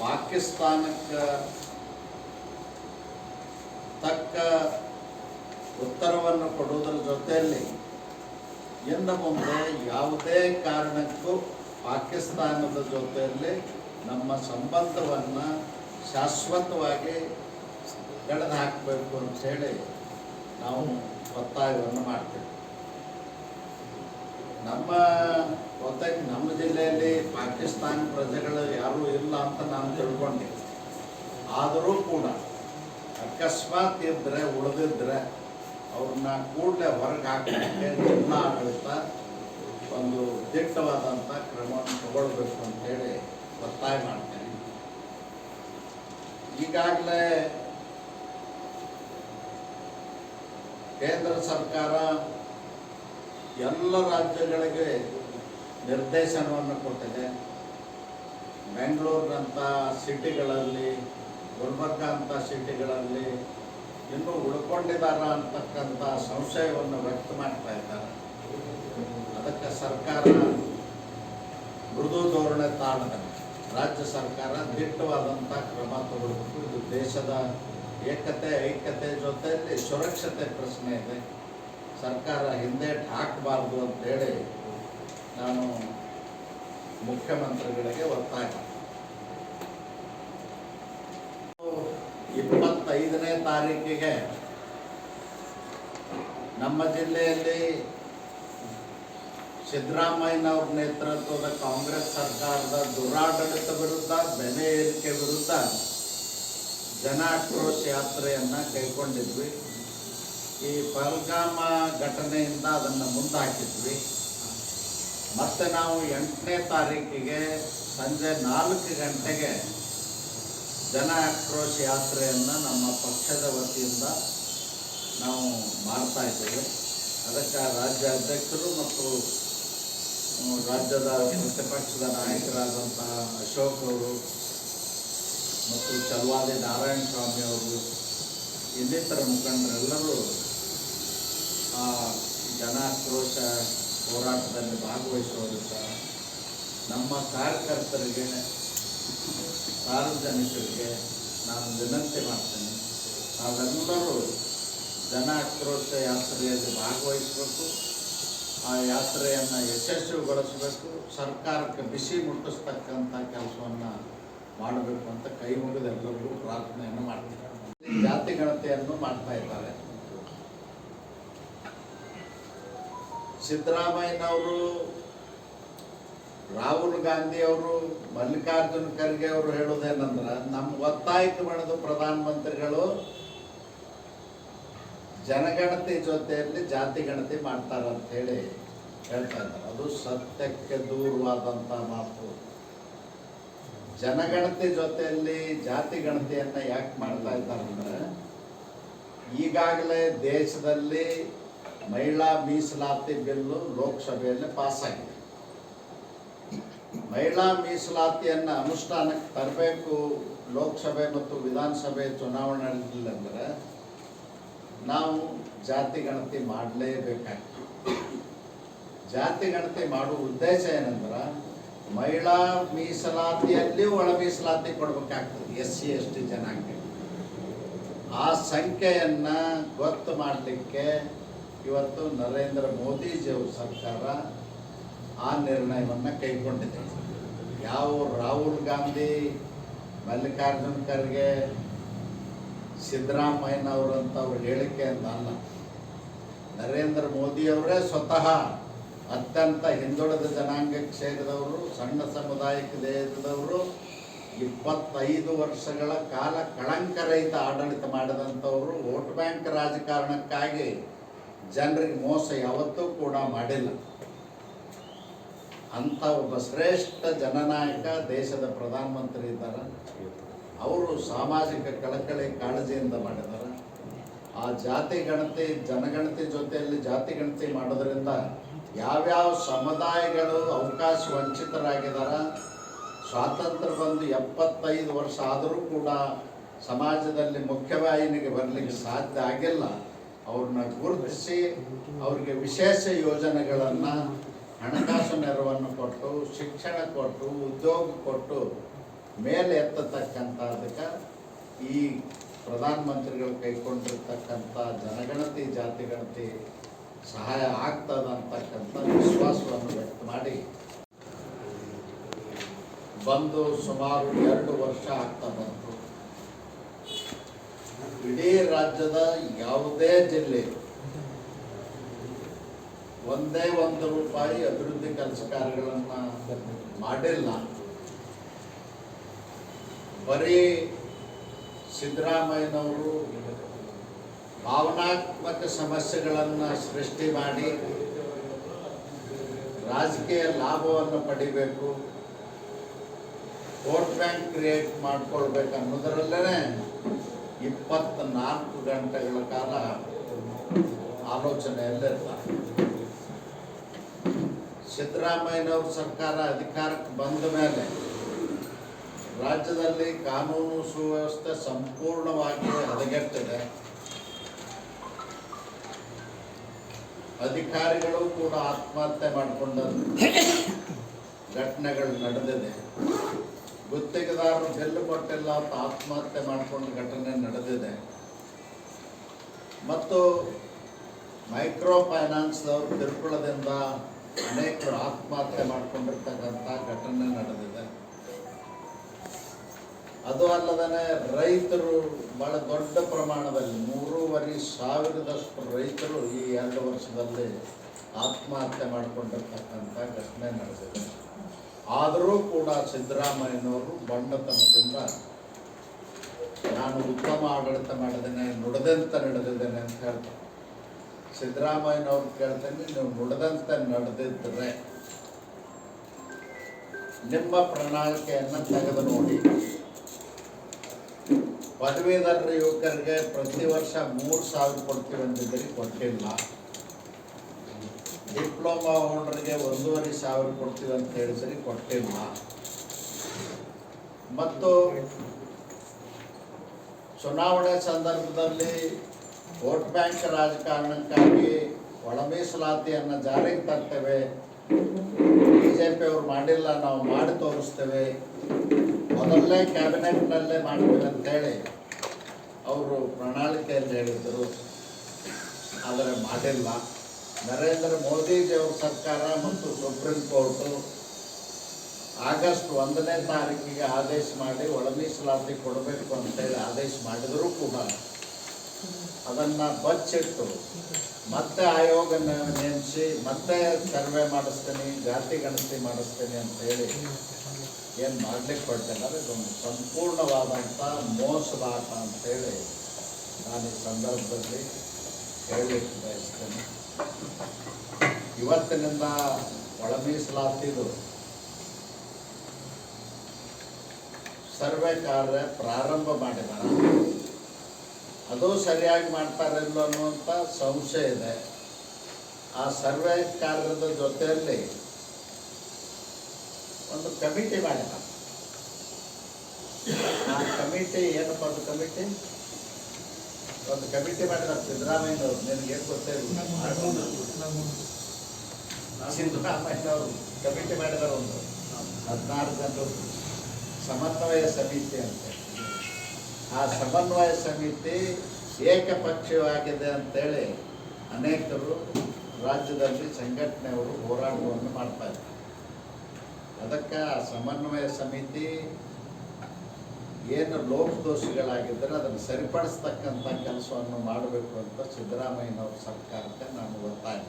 ಪಾಕಿಸ್ತಾನಕ್ಕೆ ತಕ್ಕ ಉತ್ತರವನ್ನು ಕೊಡುವುದರ ಜೊತೆಯಲ್ಲಿ ಇನ್ನು ಮುಂದೆ ಯಾವುದೇ ಕಾರಣಕ್ಕೂ ಪಾಕಿಸ್ತಾನದ ಜೊತೆಯಲ್ಲಿ ನಮ್ಮ ಸಂಬಂಧವನ್ನು ಶಾಶ್ವತವಾಗಿ ಕಳೆದು ಹಾಕಬೇಕು ಅಂತೇಳಿ ನಾವು ಒತ್ತಾಯವನ್ನು ಮಾಡ್ತೇವೆ. ನಮ್ಮ ಗೊತ್ತಾಗಿ ನಮ್ಮ ಜಿಲ್ಲೆಯಲ್ಲಿ ಪಾಕಿಸ್ತಾನ ಪ್ರಜೆಗಳು ಯಾರೂ ಇಲ್ಲ ಅಂತ ನಾನು ತಿಳ್ಕೊಂಡೆ. ಆದರೂ ಕೂಡ ಅಕಸ್ಮಾತ್ ಇದ್ದರೆ ಉಳಿದಿದ್ರೆ ಅವ್ರನ್ನ ಕೂಡಲೇ ಹೊರಗೆ ಹಾಕಲಿಕ್ಕೆ ಜಿಲ್ಲಾ ಆಡಳಿತ ಒಂದು ದಿಟ್ಟವಾದಂಥ ಕ್ರಮವನ್ನು ತಗೊಳ್ಬೇಕು ಅಂತೇಳಿ ಒತ್ತಾಯ ಮಾಡ್ತೇನೆ ಈಗಾಗಲೇ ಕೇಂದ್ರ ಸರ್ಕಾರ ಎಲ್ಲ ರಾಜ್ಯಗಳಿಗೆ ನಿರ್ದೇಶನವನ್ನು ಕೊಟ್ಟಿದೆ. ಬೆಂಗಳೂರಿನಂಥ ಸಿಟಿಗಳಲ್ಲಿ ಗುಲ್ಬರ್ಗ ಅಂಥ ಸಿಟಿಗಳಲ್ಲಿ ಇನ್ನೂ ಉಳ್ಕೊಂಡಿದ್ದಾರ ಅಂತಕ್ಕಂಥ ಸಂಶಯವನ್ನು ವ್ಯಕ್ತ ಮಾಡ್ತಾ ಇದ್ದಾರೆ. ಅದಕ್ಕೆ ಸರ್ಕಾರ ಮೃದು ಧೋರಣೆ ತಾಳದ ರಾಜ್ಯ ಸರ್ಕಾರ ದಿಟ್ಟವಾದಂಥ ಕ್ರಮ ತಗೊಳ್ಬೇಕು ಇದು ದೇಶದ ಏಕತೆ, ಐಕ್ಯತೆ ಜೊತೆಯಲ್ಲಿ ಸುರಕ್ಷತೆ ಪ್ರಶ್ನೆ ಇದೆ. ಸರ್ಕಾರ ಹಿಂದೆ ಹಾಕಬಾರ್ದು ಅಂತೇಳಿ ನಾನು ಮುಖ್ಯಮಂತ್ರಿಗಳಿಗೆ ಒತ್ತಾಯ. ಇಪ್ಪತ್ತೈದನೇ ತಾರೀಕಿಗೆ ನಮ್ಮ ಜಿಲ್ಲೆಯಲ್ಲಿ ಸಿದ್ದರಾಮಯ್ಯನವ್ರ ನೇತೃತ್ವದ ಕಾಂಗ್ರೆಸ್ ಸರ್ಕಾರದ ದುರಾಡಳಿತ ವಿರುದ್ಧ, ಬೆಲೆ ಏರಿಕೆ ವಿರುದ್ಧ ಜನಾಕ್ರೋಶ ಯಾತ್ರೆಯನ್ನು ಕೈಗೊಂಡಿದ್ವಿ ಈ ಪಹಲ್ಗಾಮ ಘಟನೆಯಿಂದ ಅದನ್ನು ಮುಂದಾಕಿದ್ವಿ ಮತ್ತು ನಾವು ಎಂಟನೇ ತಾರೀಕಿಗೆ ಸಂಜೆ ನಾಲ್ಕು ಗಂಟೆಗೆ ಜನ ಆಕ್ರೋಶ ಯಾತ್ರೆಯನ್ನು ನಮ್ಮ ಪಕ್ಷದ ವತಿಯಿಂದ ನಾವು ಮಾಡ್ತಾ ಇದ್ದೇವೆ. ಅದಕ್ಕೆ ರಾಜ್ಯ ಅಧ್ಯಕ್ಷರು ಮತ್ತು ರಾಜ್ಯದ ಪ್ರತಿಪಕ್ಷದ ನಾಯಕರಾದಂತಹ ಅಶೋಕ್ ಅವರು ಮತ್ತು ಚಲ್ವಾದಿ ನಾರಾಯಣ ಸ್ವಾಮಿ ಅವರು ಇನ್ನಿತರ ಮುಖಂಡರೆಲ್ಲರೂ ಜನಾಕ್ರೋಶ ಹೋರಾಟದಲ್ಲಿ ಭಾಗವಹಿಸುವವರಿದ್ದಾರೆ ನಮ್ಮ ಕಾರ್ಯಕರ್ತರಿಗೆ, ಸಾರ್ವಜನಿಕರಿಗೆ ನಾನು ವಿನಂತಿ ಮಾಡ್ತೇನೆ. ತಾವೆಲ್ಲರೂ ಜನ ಆಕ್ರೋಶ ಯಾತ್ರೆಯಲ್ಲಿ ಭಾಗವಹಿಸಬೇಕು. ಆ ಯಾತ್ರೆಯನ್ನು ಯಶಸ್ವಿಗೊಳಿಸಬೇಕು. ಸರ್ಕಾರಕ್ಕೆ ಬಿಸಿ ಮುಟ್ಟಿಸ್ತಕ್ಕಂಥ ಕೆಲಸವನ್ನು ಮಾಡಬೇಕು ಅಂತ ಕೈ ಮುಗಿದು ಎಲ್ಲರಿಗೂ ಪ್ರಾರ್ಥನೆಯನ್ನು ಮಾಡ್ತಿದ್ದಾರೆ ಜಾತಿ ಗಣತೆಯನ್ನು ಮಾಡ್ತಾ ಇದ್ದಾರೆ. ಸಿದ್ದರಾಮಯ್ಯನವರು, ರಾಹುಲ್ ಗಾಂಧಿ ಅವರು, ಮಲ್ಲಿಕಾರ್ಜುನ ಖರ್ಗೆ ಅವರು ಹೇಳೋದೇನಂದ್ರೆ ನಮ್ಮ ಒತ್ತಾಯಕ್ಕೆ ಮಾಡಿದ ಪ್ರಧಾನಮಂತ್ರಿಗಳು ಜನಗಣತಿ ಜೊತೆಯಲ್ಲಿ ಜಾತಿ ಗಣತಿ ಮಾಡ್ತಾರಂತ ಹೇಳಿ ಹೇಳ್ತಾ ಇದ್ದಾರೆ. ಅದು ಸತ್ಯಕ್ಕೆ ದೂರವಾದಂಥ ಮಾತು. ಜನಗಣತಿ ಜೊತೆಯಲ್ಲಿ ಜಾತಿ ಗಣತಿಯನ್ನ ಯಾಕೆ ಮಾಡ್ತಾ ಇದ್ದಾರೆ ಅಂದರೆ, ಈಗಾಗಲೇ ದೇಶದಲ್ಲಿ ಮಹಿಳಾ ಮೀಸಲಾತಿ ಬಿಲ್ಲು ಲೋಕಸಭೆಯಲ್ಲಿ ಪಾಸ್ ಆಗಿದೆ ಮಹಿಳಾ ಮೀಸಲಾತಿಯನ್ನು ಅನುಷ್ಠಾನಕ್ಕೆ ತರಬೇಕು ಲೋಕಸಭೆ ಮತ್ತು ವಿಧಾನಸಭೆ ಚುನಾವಣೆ ನಾವು ಜಾತಿ ಗಣತಿ ಮಾಡಲೇಬೇಕಾಗ್ತದೆ. ಜಾತಿ ಗಣತಿ ಮಾಡುವ ಉದ್ದೇಶ ಏನಂದ್ರೆ ಮಹಿಳಾ ಮೀಸಲಾತಿಯಲ್ಲಿ ಒಳ ಮೀಸಲಾತಿ ಕೊಡಬೇಕಾಗ್ತದೆ, ಎಸ್ ಸಿ, ಎಸ್ ಟಿ ಜನಾಂಗ ಆ ಸಂಖ್ಯೆಯನ್ನು ಗೊತ್ತು ಮಾಡಲಿಕ್ಕೆ ಇವತ್ತು ನರೇಂದ್ರ ಮೋದಿಜಿಯವ್ರ ಸರ್ಕಾರ ಆ ನಿರ್ಣಯವನ್ನು ಕೈಗೊಂಡಿದೆ. ಯಾವ ರಾಹುಲ್ ಗಾಂಧಿ, ಮಲ್ಲಿಕಾರ್ಜುನ್ ಖರ್ಗೆ ಸಿದ್ದರಾಮಯ್ಯನವರಂಥವ್ರ ಹೇಳಿಕೆ ಅಂತ ಅಲ್ಲ. ನರೇಂದ್ರ ಮೋದಿಯವರೇ ಸ್ವತಃ ಅತ್ಯಂತ ಹಿಂದುಳಿದ ಜನಾಂಗಕ್ಕೆ ಸೇರಿದವರು ಸಣ್ಣ ಸಮುದಾಯಕ್ಕೆ ಸೇರಿದವರು ಇಪ್ಪತ್ತೈದು ವರ್ಷಗಳ ಕಾಲ ಕಳಂಕರಹಿತ ಆಡಳಿತ ಮಾಡಿದಂಥವರು, ವೋಟ್ ಬ್ಯಾಂಕ್ ರಾಜಕಾರಣಕ್ಕಾಗಿ ಜನರಿಗೆ ಮೋಸ ಯಾವತ್ತೂ ಕೂಡ ಮಾಡಿಲ್ಲ. ಅಂಥ ಒಬ್ಬ ಶ್ರೇಷ್ಠ ಜನನಾಯಕ ದೇಶದ ಪ್ರಧಾನಮಂತ್ರಿ ಇದ್ದಾರೆ. ಅವರು ಸಾಮಾಜಿಕ ಕಳಕಳಿ ಕಾಳಜಿಯಿಂದ ಮಾಡಿದ್ದಾರೆ ಆ ಜಾತಿ ಗಣತಿ, ಜನಗಣತಿ ಜೊತೆಯಲ್ಲಿ ಜಾತಿ ಗಣತಿ ಮಾಡೋದ್ರಿಂದ ಯಾವ್ಯಾವ ಸಮುದಾಯಗಳು ಅವಕಾಶ ವಂಚಿತರಾಗಿದ್ದಾರೆ ಸ್ವಾತಂತ್ರ್ಯ ಬಂದು ಎಪ್ಪತ್ತೈದು ವರ್ಷ ಆದರೂ ಕೂಡ ಸಮಾಜದಲ್ಲಿ ಮುಖ್ಯವಾಹಿನಿಗೆ ಬರಲಿಕ್ಕೆ ಸಾಧ್ಯ ಆಗಿಲ್ಲ. ಅವ್ರನ್ನ ಗುರುತಿಸಿ ಅವ್ರಿಗೆ ವಿಶೇಷ ಯೋಜನೆಗಳನ್ನು ಹಣಕಾಸು ನೆರವನ್ನು ಕೊಟ್ಟು, ಶಿಕ್ಷಣ ಕೊಟ್ಟು, ಉದ್ಯೋಗ ಕೊಟ್ಟು ಮೇಲೆ ಎತ್ತತಕ್ಕಂಥದಕ್ಕೆ ಈ ಪ್ರಧಾನಮಂತ್ರಿಗಳು ಕೈಕೊಂಡಿರ್ತಕ್ಕಂಥ ಜನಗಣತಿ, ಜಾತಿಗಣತಿ ಸಹಾಯ ಆಗ್ತದಂತಕ್ಕಂಥ ವಿಶ್ವಾಸವನ್ನು ವ್ಯಕ್ತ ಮಾಡಿ. ಬಂದು ಸುಮಾರು ಎರಡು ವರ್ಷ ಆಗ್ತಾ ಬಂತು. ಇಡೀ ರಾಜ್ಯದ ಯಾವುದೇ ಜಿಲ್ಲೆ ಒಂದೇ ಒಂದು ರೂಪಾಯಿ ಅಭಿವೃದ್ಧಿ ಕೆಲಸ ಕಾರ್ಯಗಳನ್ನ ಮಾಡಿಲ್ಲ. ಬರೀ ಸಿದ್ದರಾಮಯ್ಯನವರು ಭಾವನಾತ್ಮಕ ಸಮಸ್ಯೆಗಳನ್ನು ಸೃಷ್ಟಿ ಮಾಡಿ ರಾಜಕೀಯ ಲಾಭವನ್ನು ಪಡಿಬೇಕು, ವೋಟ್ ಬ್ಯಾಂಕ್ ಕ್ರಿಯೇಟ್ ಮಾಡ್ಕೊಳ್ಬೇಕು ಅನ್ನೋದರಲ್ಲೇ ಇಪ್ಪತ್ನಾಲ್ಕು ಗಂಟೆಗಳ ಕಾಲ ಆಲೋಚನೆಯಲ್ಲಿರ್ತಾರೆ ಸಿದ್ದರಾಮಯ್ಯನವ್ರ ಸರ್ಕಾರ ಅಧಿಕಾರಕ್ಕೆ ಬಂದ ಮೇಲೆ ರಾಜ್ಯದಲ್ಲಿ ಕಾನೂನು ಸುವ್ಯವಸ್ಥೆ ಸಂಪೂರ್ಣವಾಗಿ ಹದಗೆಟ್ಟಿದೆ. ಅಧಿಕಾರಿಗಳು ಕೂಡ ಆತ್ಮಹತ್ಯೆ ಮಾಡಿಕೊಂಡ ಘಟನೆಗಳು ನಡೆದಿದೆ. ಗುತ್ತಿಗೆದಾರರು ಬೆಲ್ಲು ಕೊಟ್ಟಿಲ್ಲ ಅಂತ ಆತ್ಮಹತ್ಯೆ ಮಾಡಿಕೊಂಡ ಘಟನೆ ನಡೆದಿದೆ. ಮತ್ತು ಮೈಕ್ರೋ ಫೈನಾನ್ಸ್ ಕಿರುಕುಳದಿಂದ ಅನೇಕರು ಆತ್ಮಹತ್ಯೆ ಮಾಡಿಕೊಂಡಿರ್ತಕ್ಕಂಥ ಘಟನೆ ನಡೆದಿದೆ. ಅದು ಅಲ್ಲದೇ ರೈತರು ಬಹಳ ದೊಡ್ಡ ಪ್ರಮಾಣದಲ್ಲಿ ಮೂರುವರೆ ಸಾವಿರದಷ್ಟು ರೈತರು ಈ ಎರಡು ವರ್ಷದಲ್ಲಿ ಆತ್ಮಹತ್ಯೆ ಮಾಡಿಕೊಂಡಿರ್ತಕ್ಕಂಥ ಘಟನೆ ನಡೆದಿದೆ. ಆದರೂ ಕೂಡ ಸಿದ್ದರಾಮಯ್ಯನವರು ಬಂಡತನದಿಂದ ನಾನು ಉತ್ತಮ ಆಡಳಿತ ಮಾಡಿದ್ದೇನೆ, ನುಡದಂತ ನಡೆದಿದ್ದೇನೆ ಅಂತ ಹೇಳ್ತಾರೆ. ಸಿದ್ದರಾಮಯ್ಯನವ್ರು ಕೇಳ್ತೇನೆ, ನೀವು ನುಡದಂತ ನಡೆದಿದ್ದರೆ ನಿಮ್ಮ ಪ್ರಣಾಳಿಕೆಯನ್ನು ತೆಗೆದು ನೋಡಿ. ಪದವೀಧರ ಯುವಕರಿಗೆ ಪ್ರತಿ ವರ್ಷ ಮೂರು ಸಾವಿರ ಕೊಡ್ತೀವಿ ಅಂತಿದ್ದರೆ ಕೊಟ್ಟಿಲ್ಲ. ಡಿಪ್ಲೊಮಾ ಹೋಲ್ಡರ್ಗೆ ಒಂದೂವರೆ ಸಾವಿರ ಕೊಡ್ತೀವಿ ಅಂತ ಹೇಳಿದ್ರಿ ಕೊಟ್ಟಿಲ್ಲ ಮತ್ತು ಚುನಾವಣೆ ಸಂದರ್ಭದಲ್ಲಿ ವೋಟ್ ಬ್ಯಾಂಕ್ ರಾಜಕಾರಣಕ್ಕಾಗಿ ಒಳ ಮೀಸಲಾತಿಯನ್ನು ಜಾರಿಗೆ ತರ್ತೇವೆ. ಬಿ ಜೆ ಪಿ ಅವರು ಮಾಡಿಲ್ಲ, ನಾವು ಮಾಡಿ ತೋರಿಸ್ತೇವೆ. ಮೊದಲನೇ ಕ್ಯಾಬಿನೆಟ್ನಲ್ಲೇ ಮಾಡ್ತೇವೆ ಅಂತೇಳಿ ಅವರು ಪ್ರಣಾಳಿಕೆಯಲ್ಲಿ ಹೇಳಿದ್ದರು ಆದರೆ ಮಾಡಿಲ್ಲ. ನರೇಂದ್ರ ಮೋದಿಜಿಯವ್ರ ಸರ್ಕಾರ ಮತ್ತು ಸುಪ್ರೀಂ ಕೋರ್ಟು ಆಗಸ್ಟ್ ಒಂದನೇ ತಾರೀಕಿಗೆ ಆದೇಶ ಮಾಡಿ ಒಳ ಮೀಸಲಾತಿ ಕೊಡಬೇಕು ಅಂತೇಳಿ ಆದೇಶ ಮಾಡಿದರೂ ಕೂಡ ಅದನ್ನು ಬಚ್ಚಿಟ್ಟು ಮತ್ತೆ ಆಯೋಗ ನೇಮಿಸಿ ಮತ್ತೆ ಸರ್ವೆ ಮಾಡಿಸ್ತೀನಿ, ಜಾತಿ ಗಣತಿ ಮಾಡಿಸ್ತೀನಿ ಅಂತೇಳಿ ಏನು ಮಾಡ್ಲಿಕ್ಕೆ ಅಂದರೆ ಇದೊಂದು ಸಂಪೂರ್ಣವಾದಂಥ ಅಂತ ಅಂತೇಳಿ ನಾನು ಈ ಸಂದರ್ಭದಲ್ಲಿ ಹೇಳಲಿಕ್ಕೆ ಬಯಸ್ತೇನೆ. ಇವತ್ತಿನಿಂದ ಒಳ ಮೀಸಲಾತಿದು ಸರ್ವೆ ಕಾರ್ಯ ಪ್ರಾರಂಭ ಮಾಡಿದಾರ ಅದು ಸರಿಯಾಗಿ ಮಾಡ್ತಾರಿಲ್ಲ ಅನ್ನುವಂಥ ಸಂಶಯ ಇದೆ. ಆ ಸರ್ವೆ ಕಾರ್ಯದ ಜೊತೆಯಲ್ಲಿ ಒಂದು ಕಮಿಟಿ ಮಾಡಿದ. ಆ ಕಮಿಟಿ ಏನಪ್ಪ ಅದು ಕಮಿಟಿ? ಒಂದು ಕಮಿಟಿ ಮಾಡಿದ ಸಿದ್ದರಾಮಯ್ಯನವ್ರು, ನಿನಗೆ ಏನು ಗೊತ್ತೇ ಸಿದ್ದರಾಮಯ್ಯನವರು ಕಮಿಟಿ ಮಾಡಿದಾರೆ ಒಂದು. ಹದಿನಾರು ಜನರು ಸಮನ್ವಯ ಸಮಿತಿ ಅಂತ. ಆ ಸಮನ್ವಯ ಸಮಿತಿ ಏಕಪಕ್ಷೀಯವಾಗಿದೆ ಅಂತೇಳಿ ಅನೇಕರು ರಾಜ್ಯದಲ್ಲಿ ಸಂಘಟನೆಯವರು ಹೋರಾಟವನ್ನು ಮಾಡ್ತಾ ಇದ್ದಾರೆ. ಅದಕ್ಕೆ ಆ ಸಮನ್ವಯ ಸಮಿತಿ ಏನು ಲೋಪದೋಷಿಗಳಾಗಿದ್ದರೆ ಅದನ್ನು ಸರಿಪಡಿಸ್ತಕ್ಕಂಥ ಕೆಲಸವನ್ನು ಮಾಡಬೇಕು ಅಂತ ಸಿದ್ದರಾಮಯ್ಯನವ್ರ ಸರ್ಕಾರಕ್ಕೆ ನಾನು ಒತ್ತಾಯ